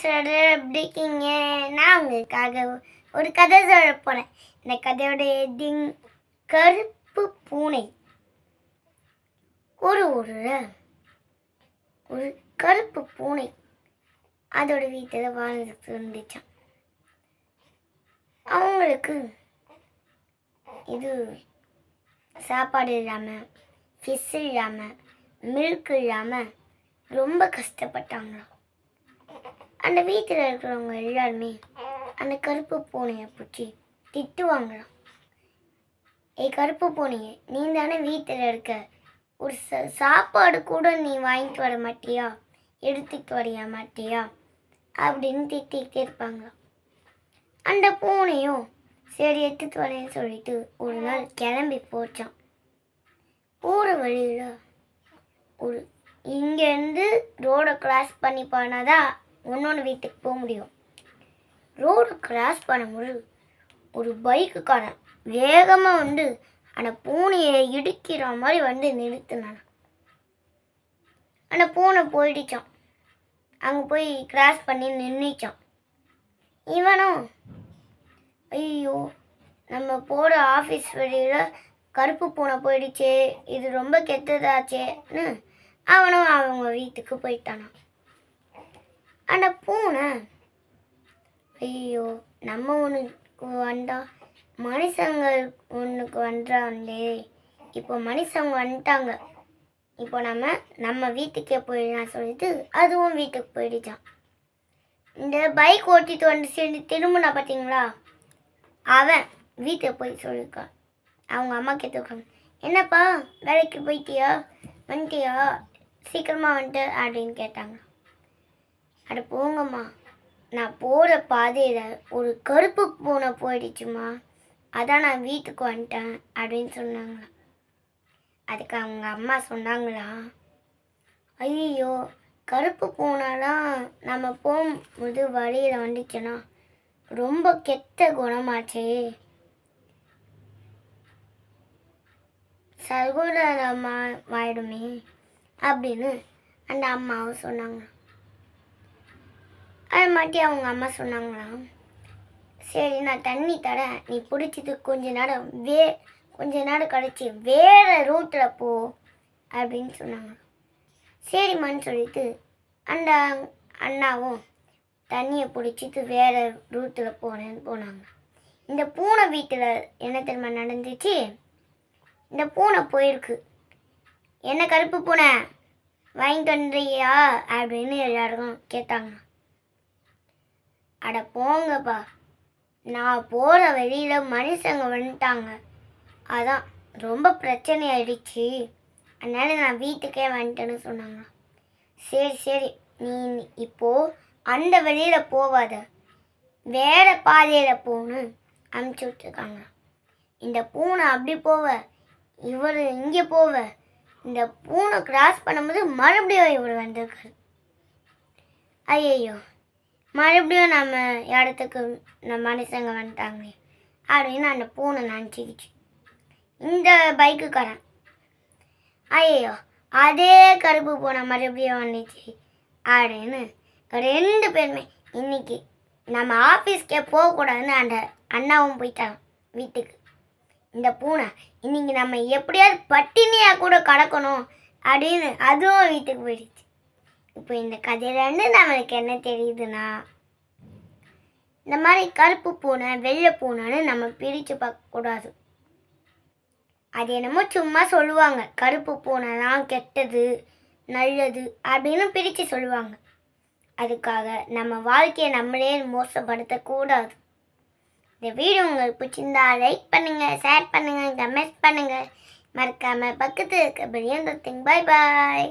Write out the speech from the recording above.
Sir எப்படி இருக்கீங்க? நான் உங்களுக்காக ஒரு கதை சொல்ல போகிறேன் இந்த கதையோட ஹெட்டிங் கருப்பு பூனை. ஒரு ஊரில் ஒரு கருப்பு பூனை அதோட வீட்டில் வாழ்ந்துட்டு இருந்துச்சான் அவங்களுக்கு இது சாப்பாடு இல்லாமல் ஃபிஷ் இல்லாமல் மில்க் இல்லாமல் ரொம்ப கஷ்டப்பட்டாங்களாம். அந்த வீட்டில் இருக்கிறவங்க எல்லாருமே அந்த கருப்பு பூனையை பிடிச்சி திட்டுவாங்களாம். ஏய் கருப்பு பூனையை நீ தானே வீட்டில் இருக்க? ஒரு ச சாப்பாடு கூட நீ வாங்கிட்டு வர மாட்டியா? எடுத்துட்டு வரைய மாட்டியா? அப்படின்னு திட்டிகிட்டே இருப்பாங்களாம். அந்த பூனையும் சரி எடுத்துட்டு வரேன்னு சொல்லிட்டு ஒரு நாள் கிளம்பி போச்சான் போகிற வழியில் ஒரு இங்கேருந்து ரோடை கிராஸ் பண்ணி போனாதான் ஒன்றொன்று வீட்டுக்கு போக முடியும். ரோடு கிராஸ் பண்ணும்போது ஒரு பைக்குக்காரன் வேகமாக வந்து அந்த பூனையை இடிக்கிற மாதிரி வந்து நிறுத்தினான். அந்த பூனை போயிடுச்சான் அங்கே போய் கிராஸ் பண்ணி நின்றுச்சான் இவனும் ஐயோ நம்ம போகிற ஆஃபீஸ் வெளியில் கருப்பு பூனை போயிடுச்சே இது ரொம்ப கெட்டதாச்சேன்னு அவனும் அவங்க வீட்டுக்கு போயிட்டானான் அந்த பூனை. ஐயோ நம்ம ஒன்றுக்கு வந்தா மனுஷங்கள் ஒன்றுக்கு வந்துட்டாங்களே இப்போ மனுஷங்க வந்துட்டாங்க. இப்போ நம்ம நம்ம வீட்டுக்கே போயிடலாம் சொல்லிட்டு அதுவும் வீட்டுக்கு போயிடுச்சான் இந்த பைக் ஓட்டிட்டு வந்து சேர்ந்து திரும்பினா பார்த்தீங்களா அவன் வீட்டுக்கு போய் சொல்லியிருக்கான் அவங்க அம்மா கேட்டுருக்காங்க என்னப்பா வேலைக்கு போயிட்டியா? வந்துட்டியா? சீக்கிரமாக வந்துட்டு அப்படின்னு கேட்டாங்க. அட போங்கம்மா. நான் போகிற பாதையில் ஒரு கருப்பு பூனை போயிடுச்சுமா அதான் நான் வீட்டுக்கு வந்துட்டேன் அப்படின்னு சொன்னாங்களா அதுக்கு அவங்க அம்மா சொன்னாங்களா ஐயோ கருப்பு பூனைலாம் நம்ம போகும்போது வழியில் வந்துச்சுன்னா ரொம்ப கெட்ட குணமாச்சே. சகோதரமாயிடுமே அப்படின்னு அந்த அம்மாவும் சொன்னாங்க அது மாட்டி அவங்க அம்மா சொன்னாங்களாம். சரி நான் தண்ணி தரேன். நீ பிடிச்சது கொஞ்ச நேரம் வே கொஞ்ச நேரம் கழிச்சு வேறு ரூட்டில் போ அப்படின்னு சொன்னாங்க. சரிம்மான்னு சொல்லிட்டு அந்த அண்ணாவும் தண்ணியை பிடிச்சிட்டு வேறு ரூட்டில் போனேன்னு போனாங்க. இந்த பூனை வீட்டில் என்ன தெரியுமா நடந்துச்சு? இந்த பூனை போயிருக்கு. என்ன கருப்பு பூனை? வாங்கிட்டு வந்துறியா அப்படின்னு எல்லாருக்கும் கேட்டாங்க. அட போங்கப்பா. நான் போகிற வழியில் மனுஷங்க வந்துட்டாங்க. அதான் ரொம்ப பிரச்சனை ஆயிடுச்சு அதனால் நான் வீட்டுக்கே வந்துட்டேன்னு சொன்னாங்க. சரி சரி. நீ இப்போது அந்த வழியில் போவாத. வேறு பாதையில் போன்னு அமுச்சு விட்ருக்காங்க இந்த பூனை அப்படி போவ. இவர் இங்கே போவ. இந்த பூனை கிராஸ் பண்ணும்போது மறுபடியும் இவர் வந்திருக்காரு. ஐயையோ. மறுபடியும் நம்ம இடத்துக்கு நம்ம மனுஷங்க வந்துட்டாங்களே அப்படின்னு அந்த பூனை நினச்சிக்கிச்சு. இந்த பைக்குக்காரன். ஐயோ அதே கருப்பு பூனை மறுபடியும் வந்துச்சு அப்படின்னு ரெண்டு பேருமே இன்னைக்கு நம்ம ஆஃபீஸ்க்கே போகக்கூடாதுன்னு அந்த அண்ணாவும் போயிட்டான் வீட்டுக்கு. இந்த பூனை இன்னைக்கு நம்ம எப்படியாவது பட்டினியாக கூட கடக்கணும் அப்படின்னு அதுவும் வீட்டுக்கு போயிடுச்சு. இப்போ இந்த கதையிலேருந்து நம்மளுக்கு என்ன தெரியுதுன்னா இந்த மாதிரி கருப்பு பூனை வெள்ளை பூனைன்னு நம்ம பிரித்து பார்க்கக்கூடாது அது என்னமோ சும்மா சொல்லுவாங்க கருப்பு பூனைலாம் கெட்டது நல்லது அப்படின்னு பிரித்து சொல்லுவாங்க. அதுக்காக நம்ம வாழ்க்கையை நம்மளே மோசப்படுத்தக்கூடாது. இந்த வீடியோ உங்களுக்கு பிடிச்சிருந்தா லைக் பண்ணுங்கள் ஷேர் பண்ணுங்கள் கமெண்ட் பண்ணுங்கள் மறக்காமல் பக்கத்தில் இருக்க திங் பாய் பாய்